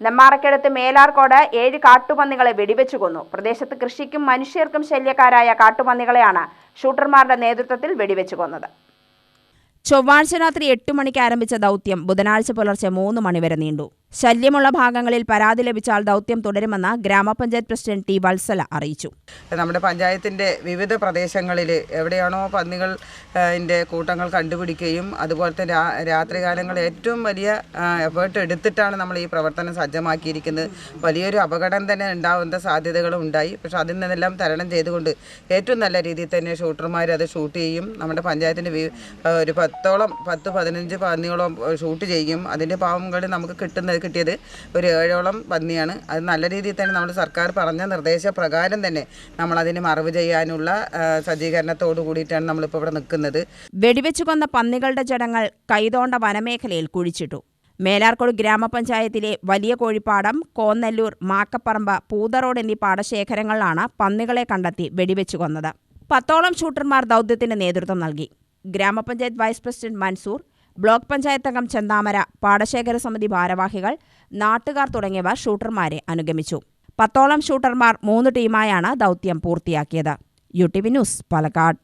നെമ്മാറക്കടുത്ത് മേലാർക്കോട് ഏഴ് കാട്ടുപന്നികളെ വെടിവെച്ചു കൊന്നു. പ്രദേശത്ത് കൃഷിക്കും മനുഷ്യർക്കും ശല്യക്കാരായ കാട്ടുപന്നികളെയാണ് ഷൂട്ടർമാരുടെ നേതൃത്വത്തിൽ വെടിവെച്ചു കൊന്നത്. ചൊവ്വാഴ്ച രാത്രി എട്ട് മണിക്ക് ആരംഭിച്ച ദൗത്യം ബുധനാഴ്ച പുലർച്ചെ മൂന്ന് മണിവരെ നീണ്ടു. ശല്യമുള്ള ഭാഗങ്ങളിൽ പരാതി ലഭിച്ചാൽ ദൗത്യം തുടരുമെന്ന് ഗ്രാമപഞ്ചായത്ത് പ്രസിഡന്റ് ടി വത്സല അറിയിച്ചു. നമ്മുടെ പഞ്ചായത്തിന്റെ വിവിധ പ്രദേശങ്ങളിൽ എവിടെയാണോ പന്നികൾ കൂട്ടങ്ങൾ കണ്ടുപിടിക്കുകയും അതുപോലെ തന്നെ രാത്രികാലങ്ങളിൽ ഏറ്റവും വലിയ എഫേർട്ട് എടുത്തിട്ടാണ് നമ്മൾ ഈ പ്രവർത്തനം സജ്ജമാക്കിയിരിക്കുന്നത്. വലിയൊരു അപകടം തന്നെ ഉണ്ടാവുന്ന സാധ്യതകളും ഉണ്ടായി. പക്ഷെ അതിൽ നിന്നെല്ലാം തരണം ചെയ്തുകൊണ്ട് ഏറ്റവും നല്ല രീതിയിൽ തന്നെ ഷൂട്ടർമാർ അത് ഷൂട്ട് ചെയ്യും. നമ്മുടെ പഞ്ചായത്തിന്റെ ഒരു പത്തോളം പത്ത് പതിനഞ്ച് പന്നിയോളം ഷൂട്ട് ചെയ്യും. അതിന്റെ പാവങ്ങളിൽ നമുക്ക് കിട്ടുന്നത് കിട്ടിയത് ഒരു ഏഴോളം പന്നിയാണ്. അത് നല്ല രീതിയിൽ തന്നെ നമ്മൾ സർക്കാർ പറഞ്ഞ നിർദ്ദേശപ്രകാരം തന്നെ നമ്മൾ നമ്മളതിന് മറവ് ചെയ്യാനുള്ള സജ്ജീകരണത്തോടു കൂടിയിട്ടാണ് നമ്മളിപ്പോൾ ഇവിടെ നിൽക്കുന്നത്. വെടിവെച്ചു കൊന്ന പന്നികളുടെ ജടങ്ങൾ കൈതോണ്ട വനമേഖലയിൽ കുഴിച്ചിട്ടു. മേലാർക്കോട് ഗ്രാമപഞ്ചായത്തിലെ വലിയ കോഴിപ്പാടം കോന്നല്ലൂർ മാക്കപ്പറമ്പ് പൂതറോഡ് എന്നീ പാടശേഖരങ്ങളിലാണ് പന്നികളെ കണ്ടെത്തി വെടിവെച്ചു കൊന്നത് പത്തോളം ഷൂട്ടർമാർ ദൗത്യത്തിന് നേതൃത്വം നൽകി. ഗ്രാമപഞ്ചായത്ത് vice president Mansoor block panchayat അംഗം ചെന്താമര പാടശേഖര സമിതി ഭാരവാഹികൾ നാട്ടുകാർ തുടങ്ങിയവർ ഷൂട്ടർമാരെ അനുഗമിച്ചു. പത്തോളം ഷൂട്ടർമാർ മൂന്ന് ടീമായാണ് ദൗത്യം പൂർത്തിയാക്കിയത്. U T V news Palakkad.